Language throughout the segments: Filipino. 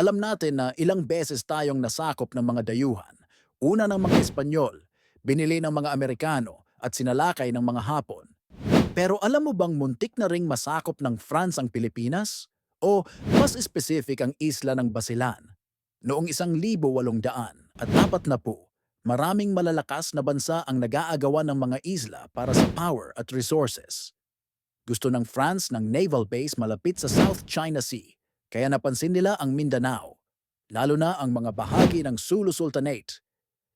Alam natin na ilang beses tayong nasakop ng mga dayuhan. Una ng mga Espanyol, binili ng mga Amerikano at sinalakay ng mga Hapon. Pero alam mo bang muntik na ring masakop ng France ang Pilipinas? O mas specific ang isla ng Basilan? Noong isang libo walong daan at apat na po, maraming malalakas na bansa ang nag-aagawan ng mga isla para sa power at resources. Gusto ng France ng naval base malapit sa South China Sea, kaya napansin nila ang Mindanao, lalo na ang mga bahagi ng Sulu Sultanate.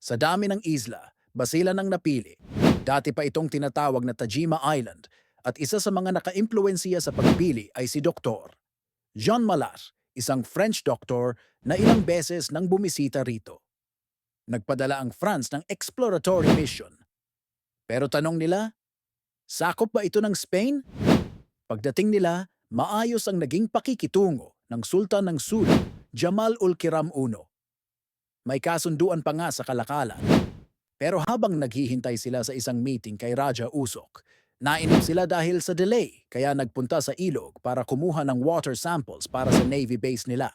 Sa dami ng isla, Basilan ang napili. Dati pa itong tinatawag na Tajima Island at isa sa mga nakaimpluwensiya sa pagpili ay si Dr. Jean Malar, isang French doctor na ilang beses nang bumisita rito. Nagpadala ang France ng exploratory mission. Pero tanong nila, sakop ba ito ng Spain? Pagdating nila, maayos ang naging pakikitungo ng Sultan ng Sulu, Jamal ul Kiram I. May kasunduan pa nga sa kalakalan. Pero habang naghihintay sila sa isang meeting kay Raja Usok, nainip sila dahil sa delay kaya nagpunta sa ilog para kumuha ng water samples para sa Navy base nila.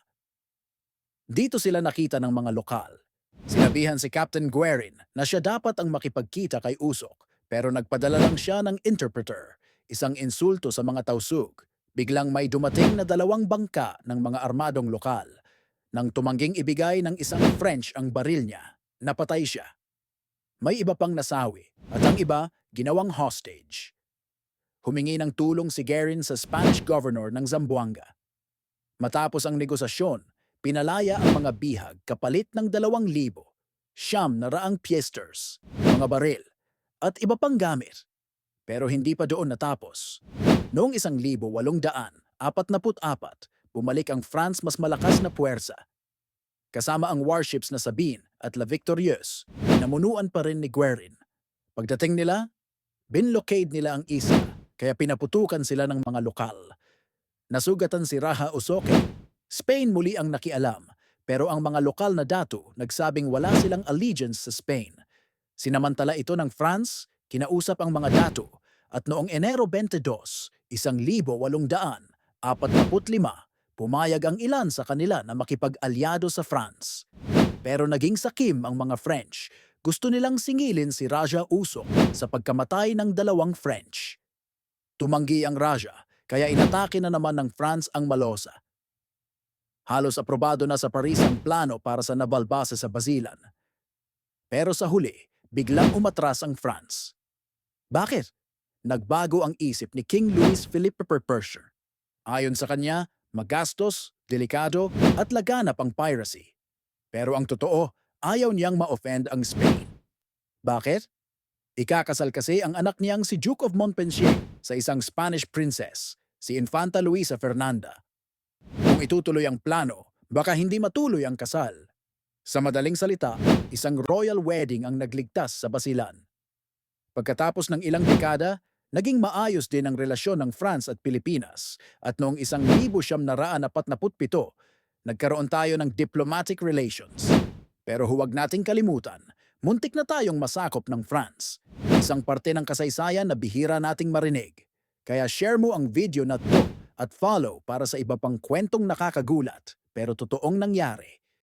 Dito sila nakita ng mga lokal. Sinabihan si Captain Guerin na siya dapat ang makipagkita kay Usok pero nagpadala lang siya ng interpreter, isang insulto sa mga tausug. Biglang may dumating na dalawang bangka ng mga armadong lokal. Nang tumangging ibigay ng isang French ang baril niya, napatay siya. May iba pang nasawi at ang iba ginawang hostage. Humingi ng tulong si Guerin sa Spanish governor ng Zamboanga. Matapos ang negosasyon, pinalaya ang mga bihag kapalit ng dalawang libo, siyam na raang piesters, mga baril, at iba pang gamit. Pero hindi pa doon natapos. Noong isang libo walong daan, apat na apat, bumalik ang France mas malakas na puwersa. Kasama ang warships na Sabine at La Victorieuse, namunuan pa rin ni Guerin. Pagdating nila, binlocade nila ang isla, kaya pinaputukan sila ng mga lokal. Nasugatan si Raha Usoke. Spain muli ang nakialam, pero ang mga lokal na dato nagsabing wala silang allegiance sa Spain. Sinamantala ito ng France, kinausap ang mga dato, at noong Enero 22, isang libo walong daan, apat na lima, pumayag ang ilan sa kanila na makipag-alyado sa France. Pero naging sakim ang mga French. Gusto nilang singilin si Raja Usok sa pagkamatay ng dalawang French. Tumanggi ang Raja, kaya inatake na naman ng France ang Malosa. Halos aprobado na sa Paris ang plano para sa naval sa Basilan. Pero sa huli, biglang umatras ang France. Bakit? Nagbago ang isip ni King Louis Philippe Perpercher. Ayon sa kanya, magastos, delikado at laganap ang piracy. Pero ang totoo, ayaw niyang ma-offend ang Spain. Bakit? Ikakasal kasi ang anak niyang si Duke of Montpensier sa isang Spanish princess, si Infanta Luisa Fernanda. Kung itutuloy ang plano, baka hindi matuloy ang kasal. Sa madaling salita, isang royal wedding ang nagligtas sa Basilan. Pagkatapos ng ilang dekada, naging maayos din ang relasyon ng France at Pilipinas at noong isang libo siyam na raan apat na putpito, nagkaroon tayo ng diplomatic relations. Pero huwag nating kalimutan, muntik na tayong masakop ng France. Isang parte ng kasaysayan na bihira nating marinig. Kaya share mo ang video na to at follow para sa iba pang kwentong nakakagulat pero totoong nangyari